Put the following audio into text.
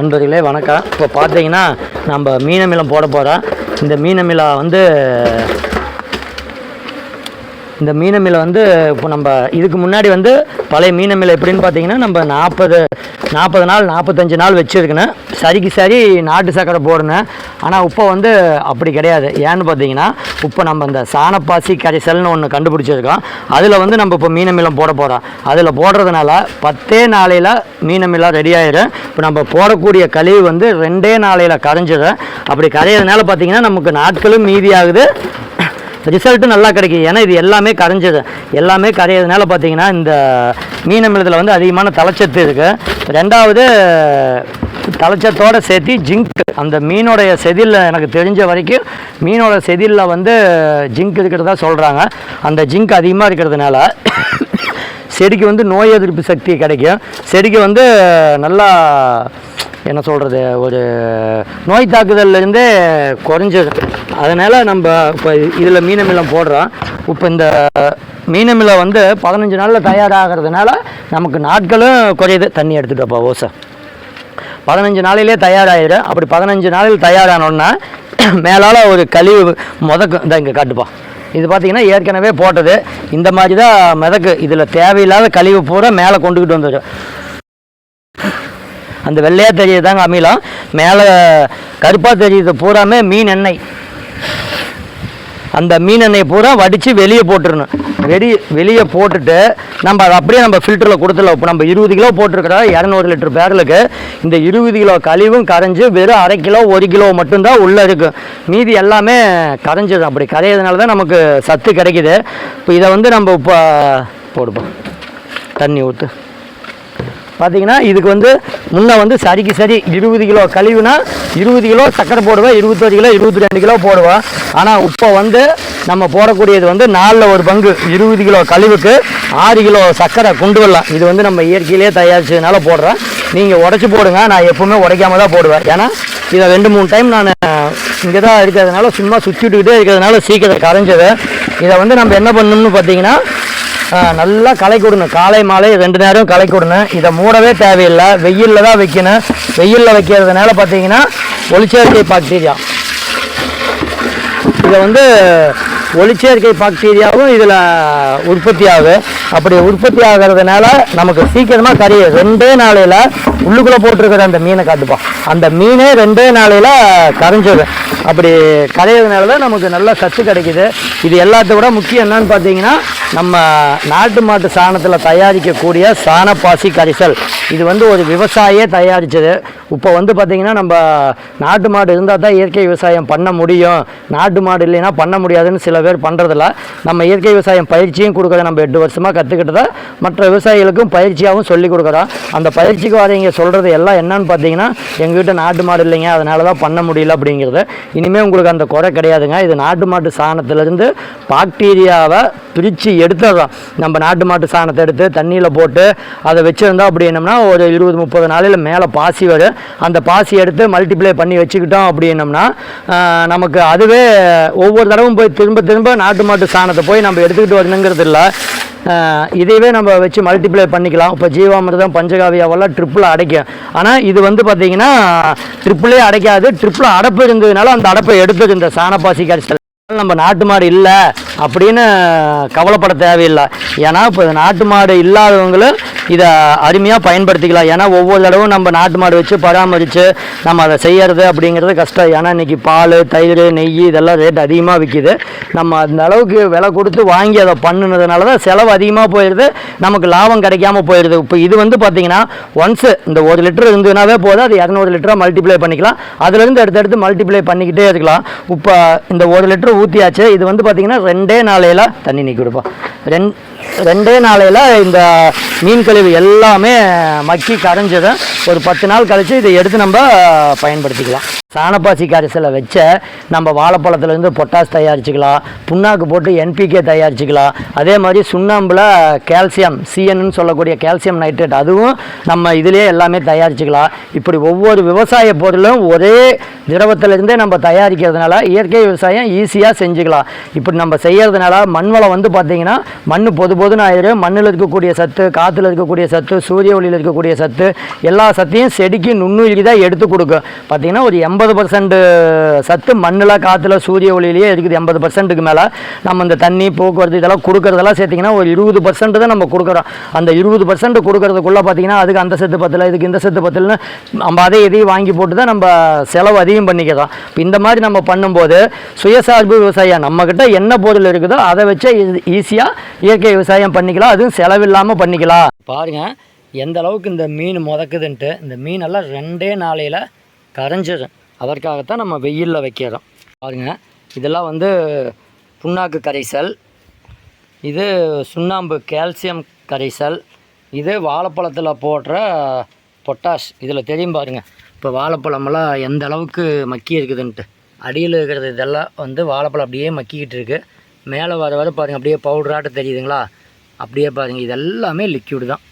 நண்பர்களே வணக்கம். இப்போ பார்த்தீங்கன்னா நம்ம மீனமிலம் போட போகிறோம் இந்த மீனமிலா வந்து இந்த மீனமிலை வந்து இப்போ நம்ம இதுக்கு முன்னாடி வந்து பழைய மீனமிலை எப்படின்னு பார்த்தீங்கன்னா நம்ம நாற்பது நாற்பது நாள் நாற்பத்தஞ்சு நாள் வச்சுருக்கணும் சரிக்கு சரி நாட்டு சக்கரை போடணும் ஆனால் இப்போ வந்து அப்படி கிடையாது. ஏன்னு பார்த்தீங்கன்னா இப்போ நம்ம இந்த சாணப்பாசி கரைசல்னு ஒன்று கண்டுபிடிச்சிருக்கோம். அதில் வந்து நம்ம இப்போ மீனமிலம் போட போகிறோம் அதில் போடுறதுனால பத்தே நாளையில் மீனமிலம் ரெடி ஆகிடும் இப்போ நம்ம போடக்கூடிய கழிவு வந்து ரெண்டே நாளையில் கரைஞ்சிடும் அப்படி கரையிறதுனால பார்த்தீங்கன்னா நமக்கு நாட்களும் மீதி ஆகுது. ரிசல்ட்டும் நல்லா கிடைக்கும் ஏன்னா இது எல்லாமே கரைஞ்சது. எல்லாமே கரையிறதுனால பார்த்தீங்கன்னா இந்த மீனமிலத்தில் வந்து அதிகமான தலைச்சத்து இருக்குது ரெண்டாவது தலைச்சத்தோடு சேர்த்து ஜிங்க் அந்த மீனோடைய செதிலில் எனக்கு தெரிஞ்ச வரைக்கும் மீனோட செதிலில் வந்து ஜிங்க் இருக்கிறதா சொல்கிறாங்க அந்த ஜிங்க் அதிகமாக இருக்கிறதுனால செடிக்கு வந்து நோய் எதிர்ப்பு சக்தி கிடைக்கும். செடிக்கு வந்து நல்லா என்ன சொல்கிறது ஒரு நோய் தாக்குதல்லேருந்து குறைஞ்சிடும் அதனால் நம்ம இப்போ இதில் மீனமில்லம் போடுறோம். இப்போ இந்த மீனமில வந்து பதினஞ்சு நாளில் தயாராகிறதுனால நமக்கு நாட்களும் குறையுது. தண்ணி எடுத்துகிட்டோப்பா ஓசை பதினஞ்சு நாளிலே தயாராகிடும் அப்படி பதினஞ்சு நாளில் தயாரானோன்னா மேலால் ஒரு கழிவு முதக்கு. இந்த இங்கே காட்டுப்பா. இது பார்த்தீங்கன்னா ஏற்கனவே போட்டது. இந்த மாதிரி தான் மிதக்கு. இதில் தேவையில்லாத கழிவு பூரா மேலே கொண்டுக்கிட்டு வந்துடும் அந்த வெள்ளையாக தெரியுதாங்க அமிலம். மேலே கருப்பாக தெரியுது பூராமே மீன் எண்ணெய். அந்த மீன் எண்ணெய் பூரா வடித்து வெளியே போட்டுடணும் வெடி வெளியே போட்டுட்டு நம்ம அதை அப்படியே நம்ம ஃபில்டரில் கொடுத்துடலாம். இப்போ நம்ம இருபது கிலோ போட்டிருக்கிற இரநூறு லிட்டர் பேரலுக்கு. இந்த இருபது கிலோ கழிவும் கரைஞ்சி வெறும் அரை கிலோ ஒரு கிலோ மட்டும்தான் உள்ளே இருக்கும் மீதி எல்லாமே கரைஞ்சிடும். அப்படி கரையிறதுனால தான் நமக்கு சத்து கிடைக்குது. இப்போ இதை வந்து நம்ம இப்போ போடுப்போம் தண்ணி ஊற்று பார்த்தீங்கன்னா இதுக்கு வந்து முன்னே வந்து சரிக்கு சரி இருபது கிலோ கழிவுனா இருபது கிலோ சக்கரை போடுவேன் இருபத்தொரு கிலோ இருபத்தி ரெண்டு கிலோ போடுவேன். ஆனால் இப்போ வந்து நம்ம போடக்கூடியது வந்து நாலில் ஒரு பங்கு இருபது கிலோ கழிவுக்கு ஆறு கிலோ சக்கரை கொண்டு வரலாம். இது வந்து நம்ம இயற்கையிலேயே தயாரிச்சதுனால போடுறேன். நீங்கள் உடச்சி போடுங்க நான் எப்போவுமே உடைக்காம தான் போடுவேன். ஏன்னா இதை ரெண்டு மூணு டைம் நான் இங்கே தான் இருக்கிறதுனால சும்மா சுற்றிட்டுக்கிட்டே இருக்கிறதுனால சீக்கிரம் கரைஞ்சது. இதை வந்து நம்ம என்ன பண்ணணும்னு பார்த்தீங்கன்னா நல்லா களை கொடுணும் காலை மாலை ரெண்டு நேரம் களை கொடுணும் இதை மூடவே தேவையில்லை. வெயிலில் தான் வைக்கணும். வெயிலில் வைக்கிறதுனால பார்த்தீங்கன்னா ஒளிச்சேர்க்கை பாக்டீரியா இதை வந்து ஒளிச்சேர்க்கை பாக்டீரியாவும் இதில் உற்பத்தி ஆகுது. அப்படி உற்பத்தி ஆகிறதுனால நமக்கு சீக்கிரமாக கறி ரெண்டே நாளையில் உள்ளுக்குள்ளே போட்டிருக்கிற அந்த மீனை காட்டுப்பா. அந்த மீனே ரெண்டே நாளையில் கரைஞ்சிடும் அப்படி கரையிறதுனால தான் நமக்கு நல்ல சத்து கிடைக்குது. இது எல்லாத்த விட முக்கியம் என்னன்னு பார்த்தீங்கன்னா நம்ம நாட்டு மாட்டு சாணத்தில் தயாரிக்கக்கூடிய சாணப்பாசி கரிசல். இது வந்து ஒரு விவசாயியே தயாரித்தது இப்போ வந்து பார்த்திங்கன்னா நம்ம நாட்டு மாடு இருந்தால் தான் இயற்கை விவசாயம் பண்ண முடியும். நாட்டு மாடு இல்லைன்னா பண்ண முடியாதுன்னு சில பேர் பண்ணுறதில்ல நம்ம இயற்கை விவசாயம் பயிற்சியும் கொடுக்குறோம் நம்ம எட்டு வருஷமாக கற்றுக்கிட்டதை மற்ற விவசாயிகளுக்கும் பயிற்சியாகவும் சொல்லி கொடுக்குறோம் அந்த பயிற்சிக்கு வரவங்க சொல்கிறது எல்லாம் என்னன்னு பார்த்தீங்கன்னா எங்ககிட்ட நாட்டு மாடு இல்லைங்க அதனால தான் பண்ண முடியல அப்படிங்கிறது. இனிமேல் உங்களுக்கு அந்த குறை கிடையாதுங்க. இது நாட்டு மாட்டு சாணத்திலேருந்து பாக்டீரியாவை பிரித்து எடுத்துடுறோம் நம்ம நாட்டு மாட்டு சாணத்தை எடுத்து தண்ணியில் போட்டு அதை வச்சுருந்தோம் அப்படின்னம்னா ஒரு இருபது முப்பது நாளையில் மேலே பாசி வரும். அந்த பாசி எடுத்து மல்டிப்ளை பண்ணி வச்சுக்கிட்டோம் அப்படின்னம்னா நமக்கு அதுவே ஒவ்வொரு தடவும் போய் திரும்ப திரும்ப நாட்டு மாட்டு சாணத்தை போய் நம்ம எடுத்துக்கிட்டு வரணுங்கிறது இல்லை. இதையவே நம்ம வச்சு மல்டிப்ளை பண்ணிக்கலாம். இப்போ ஜீவாமிர்தம் பஞ்சகாவியாவெல்லாம் ட்ரிப்பில் அடைக்கும். ஆனால் இது வந்து பார்த்தீங்கன்னா ட்ரிப்பிளே அடைக்காது. ட்ரிப்பில் அடைப்பு இருந்ததுனால அந்த அடைப்பை எடுத்தது இந்த சாணப்பாசி கரிசல் நம்ம நாட்டு மாடு இல்லை. அப்படின்னு கவலைப்பட தேவையில்லை. ஏன்னா இப்போ நாட்டு மாடு இல்லாதவங்களும் இதை அருமையாக பயன்படுத்திக்கலாம். ஏன்னா ஒவ்வொரு தடவும் நம்ம நாட்டு மாடு வச்சு பராமரித்து நம்ம அதை செய்யறது அப்படிங்கிறது கஷ்டம். ஏன்னா இன்றைக்கி பால் தயிர் நெய் இதெல்லாம் ரேட் அதிகமாக விற்கிது நம்ம அந்த அளவுக்கு விலை கொடுத்து வாங்கி அதை பண்ணுனதுனால தான் செலவு அதிகமாக போயிடுது நமக்கு லாபம் கிடைக்காம போயிடுது இப்போ இது வந்து பார்த்தீங்கன்னா ஒன்ஸு இந்த ஒரு லிட்டர் இருந்ததுனாவே போதும். அது இரநூறு லிட்டராக மல்டிப்ளை பண்ணிக்கலாம். அதுலேருந்து அடுத்தடுத்து மல்டிப்ளை பண்ணிக்கிட்டே இருக்கலாம். இப்போ இந்த ஒரு லிட்டர் ஊற்றியாச்சு இது வந்து பார்த்தீங்கன்னா ரெண்டு ரெண்டே நாளையில் தண்ணி நீக்கி கொடுப்போம் ரெண் ரெண்டே நாளையில் இந்த மீன் கழிவு எல்லாமே மக்கி கரைஞ்சது ஒரு பத்து நாள் கழித்து இதை எடுத்து நம்ம பயன்படுத்திக்கலாம். சாணப்பாசி கரைசலை வச்ச நம்ம வாழைப்பழத்துலேருந்து பொட்டாஸ் தயாரிச்சுக்கலாம். புண்ணாக்கு போட்டு என்பிகே தயாரிச்சுக்கலாம். அதே மாதிரி சுண்ணாம்பில் கால்சியம் சிஎன்னு சொல்லக்கூடிய கால்சியம் நைட்ரேட் அதுவும் நம்ம இதிலே எல்லாமே தயாரிச்சுக்கலாம். இப்படி ஒவ்வொரு விவசாய பொருளும் ஒரே திரவத்திலேருந்தே நம்ம தயாரிக்கிறதுனால இயற்கை விவசாயம் ஈஸியாக செஞ்சுக்கலாம். இப்படி நம்ம செய்கிறதுனால மண் வளம் வந்து பார்த்திங்கன்னா மண் பொது பொதுன்னு ஆயிரும். மண்ணில் இருக்கக்கூடிய சத்து காற்றுல இருக்கக்கூடிய சத்து சூரிய ஒளியில் இருக்கக்கூடிய சத்து எல்லா சத்தையும் செடிக்கு நுண்ணுயிரி தான் எடுத்து கொடுக்கும். பார்த்திங்கன்னா ஒரு எண்பது பர்சன்ட் சத்து மண்ணில் காற்றுல சூரிய ஒளியிலேயே இருக்குது. எண்பது பர்சன்ட்டுக்கு மேலே நம்ம இந்த தண்ணி போக்குவரத்து இதெல்லாம் கொடுக்குறதெல்லாம் சேர்த்திங்கன்னா ஒரு இருபது பர்சன்ட் தான் நம்ம கொடுக்குறோம். அந்த இருபது பர்சன்ட் கொடுக்குறதுக்குள்ளே பார்த்திங்கன்னா அதுக்கு அந்த சத்து பத்தில் இதுக்கு இந்த சத்து பத்தில்னு நம்ம அதை இதையும் வாங்கி போட்டு தான் நம்ம செலவு அதிகம் பண்ணிக்கிறோம். இப்போ இந்த மாதிரி நம்ம பண்ணும்போது சுயசார்பு விவசாயம் நம்மக்கிட்ட என்ன பொருள் இருக்குதோ அதை வச்சு ஈஸியாக இயற்கை விவசாயம் பண்ணிக்கலாம். அதுவும் செலவில்லாமல் பண்ணிக்கலாம். பாருங்கள் எந்த அளவுக்கு இந்த மீன் முதக்குதுன்ட்டு இந்த மீனெல்லாம் ரெண்டே நாளையில் கரைஞ்சிடும் அதற்காகத்தான் நம்ம வெயிலில் வைக்கிறோம். பாருங்கள் இதெல்லாம் வந்து புண்ணாக்கு கரைசல் இது சுண்ணாம்பு கால்சியம் கரைசல் இது வாழைப்பழத்தில் போடுற பொட்டாஷ் இதில் தெரியும் பாருங்கள் இப்போ வாழைப்பழமெல்லாம் எந்த அளவுக்கு மக்கி இருக்குதுன்ட்டு. அடியில் இருக்கிறது இதெல்லாம் வந்து வாழைப்பழம் அப்படியே மக்கிக்கிட்டு இருக்குது மேலே வர வர பாருங்கள் அப்படியே பவுடராட்ட தெரியுதுங்களா? அப்படியே பாருங்கள் இது எல்லாமே லிக்யூடு தான்.